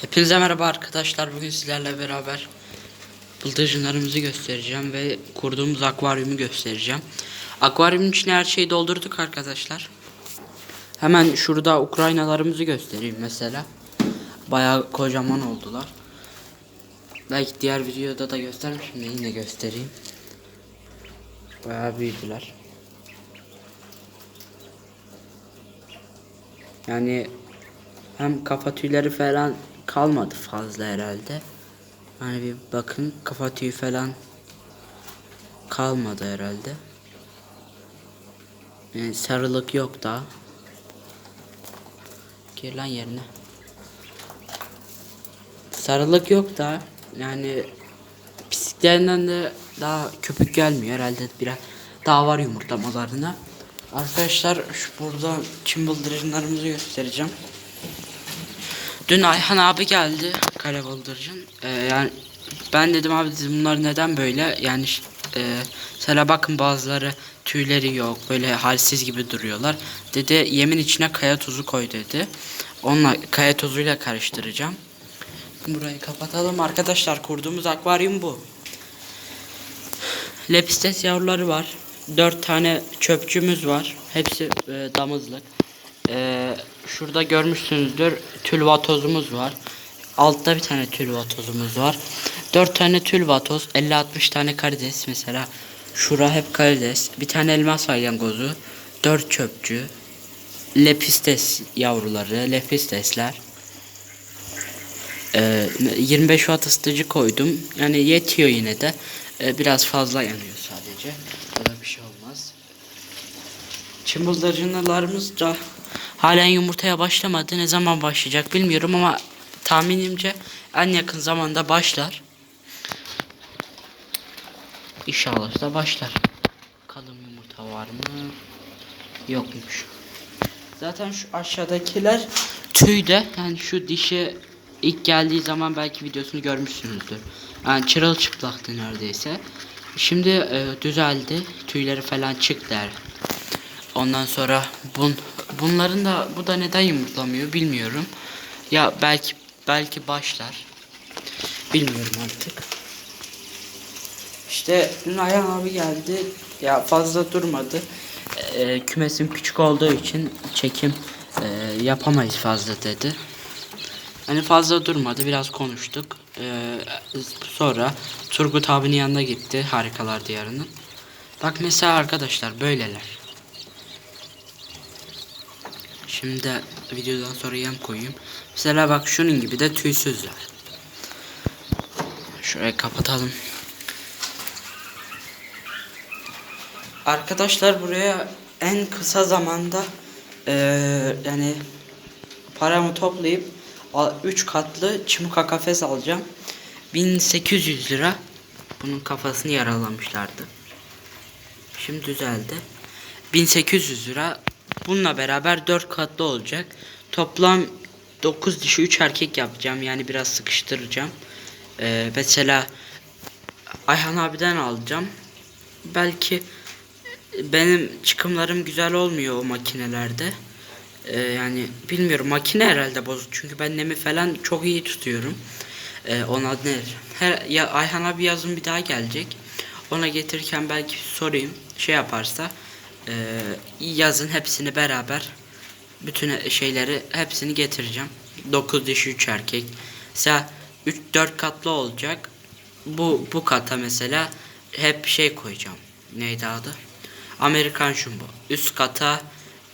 Hepinize merhaba arkadaşlar. Bugün sizlerle beraber bıldırcınlarımızı göstereceğim ve kurduğumuz akvaryumu göstereceğim. Akvaryumun içine her şeyi doldurduk arkadaşlar. Hemen şurada Ukraynalarımızı göstereyim mesela. Bayağı kocaman oldular. Belki diğer videoda da göstermişim de yine göstereyim. Bayağı büyüdüler. Yani hem kafa tüyleri falan kalmadı fazla herhalde. Hani bir bakın kafa tüyü falan kalmadı herhalde. Yani sarılık yok daha. Gir yerine. Sarılık yok da yani pisliklerinden de daha köpük gelmiyor herhalde biraz daha var yumurtlamalarına. Arkadaşlar şu burada çim bıldırcınlarımızı göstereceğim. Dün Ayhan abi geldi kare bıldırcın. Ee, yani ben dedim abi dedim bunlar neden böyle? Yani e, mesela bakın bazıları tüyleri yok böyle halsiz gibi duruyorlar. Dedi yemin içine kaya tuzu koy dedi. Onunla kaya tozuyla karıştıracağım. Burayı kapatalım arkadaşlar kurduğumuz akvaryum bu. Lepistes yavruları var. Dört tane çöpçümüz var. Hepsi e, damızlık. E, şurada görmüşsünüzdür tülvatozumuz var. Altta bir tane tülvatozumuz var. Dört tane tülvatoz, 50-60 tane karides mesela. Şura hep karides. Bir tane elmas salyangozu. Dört çöpçü. Lepistes yavruları, lepistesler. Ee, 25 watt ısıtıcı koydum. Yani yetiyor yine de. Ee, biraz fazla yanıyor sadece. Da bir şey olmaz. Çımbıldırcınlarımız da halen yumurtaya başlamadı. Ne zaman başlayacak bilmiyorum ama tahminimce en yakın zamanda başlar. İnşallah da başlar. Bakalım yumurta var mı? Yokmuş. Zaten şu aşağıdakiler tüyde. Yani şu dişi ilk geldiği zaman belki videosunu görmüşsünüzdür. Yani çırılçıplaktı neredeyse. Şimdi e, düzeldi. Tüyleri falan çıktı. Ondan sonra bun bunların da bu da neden yumurtlamıyor bilmiyorum. Ya belki belki başlar. Bilmiyorum artık. İşte dün Ayhan abi geldi. Ya fazla durmadı. Ee, kümesim küçük olduğu için çekim e, yapamayız fazla dedi. Hani fazla durmadı. Biraz konuştuk. Ee, sonra Turgut abinin yanına gitti. Harikalar Diyarı'nın. Bak mesela arkadaşlar böyleler. Şimdi videodan sonra yem koyayım. Mesela bak şunun gibi de tüysüzler. Şurayı kapatalım. Arkadaşlar buraya en kısa zamanda eee, yani paramı toplayıp 3 katlı çimuka kafes alacağım. 1800 lira. Bunun kafasını yaralamışlardı. Şimdi düzeldi. 1800 lira. Bununla beraber 4 katlı olacak. Toplam 9 dişi 3 erkek yapacağım. Yani biraz sıkıştıracağım. Eee, mesela Ayhan abiden alacağım. Belki benim çıkımlarım güzel olmuyor o makinelerde. Ee, yani bilmiyorum makine herhalde bozuk çünkü ben nemi falan çok iyi tutuyorum. Ee, ona ne? Her ya Ayhan abi yazın bir daha gelecek. Ona getirirken belki sorayım şey yaparsa ee, yazın hepsini beraber bütün şeyleri hepsini getireceğim. 9 dişi 3 erkek. Mesela 3 4 katlı olacak. Bu bu kata mesela hep şey koyacağım. Neydi adı? Amerikan jumbo. Üst kata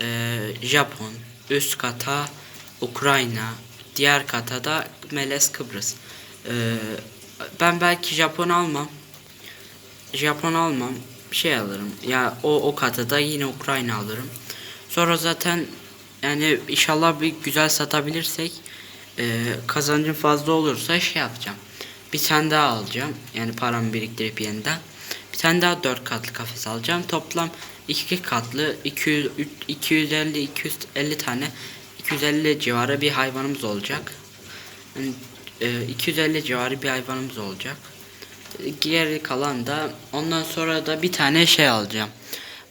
e, Japon. Üst kata Ukrayna. Diğer kata da Melez Kıbrıs. E, ben belki Japon almam. Japon almam. Şey alırım. Ya o o kata da yine Ukrayna alırım. Sonra zaten yani inşallah bir güzel satabilirsek e, kazancım fazla olursa şey yapacağım. Bir tane daha alacağım. Yani paramı biriktirip yeniden. Bir tane daha 4 katlı kafes alacağım. Toplam 2 katlı 200 250 250 tane 250 civarı bir hayvanımız olacak. Yani, e, 250 civarı bir hayvanımız olacak. Geri kalan da ondan sonra da bir tane şey alacağım.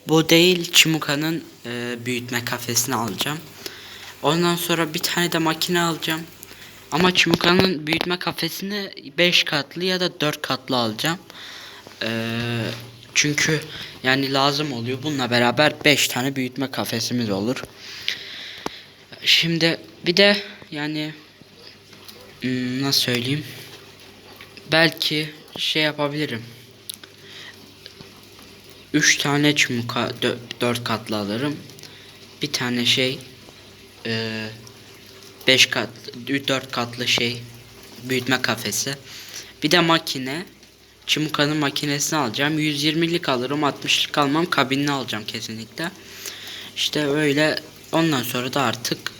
Bu değil Çimuka'nın e, büyütme kafesini alacağım. Ondan sonra bir tane de makine alacağım. Ama Çimuka'nın büyütme kafesini 5 katlı ya da 4 katlı alacağım. Ee, çünkü yani lazım oluyor. Bununla beraber 5 tane büyütme kafesimiz olur. Şimdi bir de yani hmm, nasıl söyleyeyim? Belki şey yapabilirim. 3 tane çumuka 4 katlı alırım. Bir tane şey 5 katlı 4 katlı şey büyütme kafesi. Bir de makine. Çimuka'nın makinesini alacağım. 120'lik alırım. 60'lık almam. Kabinini alacağım kesinlikle. İşte öyle. Ondan sonra da artık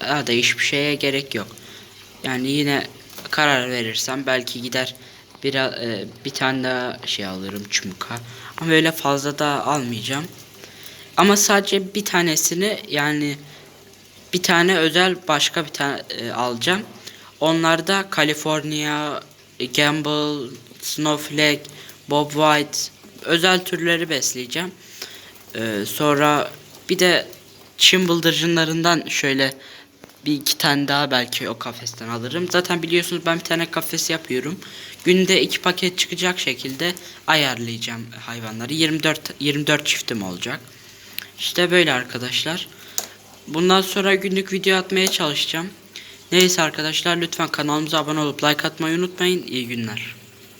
daha da hiçbir şeye gerek yok. Yani yine karar verirsem belki gider bir, e, bir tane daha şey alırım çumuka. Ama öyle fazla da almayacağım. Ama sadece bir tanesini yani bir tane özel başka bir tane e, alacağım. Onlar da California, Gamble, Snowflake, Bob White özel türleri besleyeceğim. Ee, sonra bir de çim bıldırcınlarından şöyle bir iki tane daha belki o kafesten alırım. Zaten biliyorsunuz ben bir tane kafes yapıyorum. Günde iki paket çıkacak şekilde ayarlayacağım hayvanları. 24 24 çiftim olacak. İşte böyle arkadaşlar. Bundan sonra günlük video atmaya çalışacağım. Neyse arkadaşlar lütfen kanalımıza abone olup like atmayı unutmayın. İyi günler.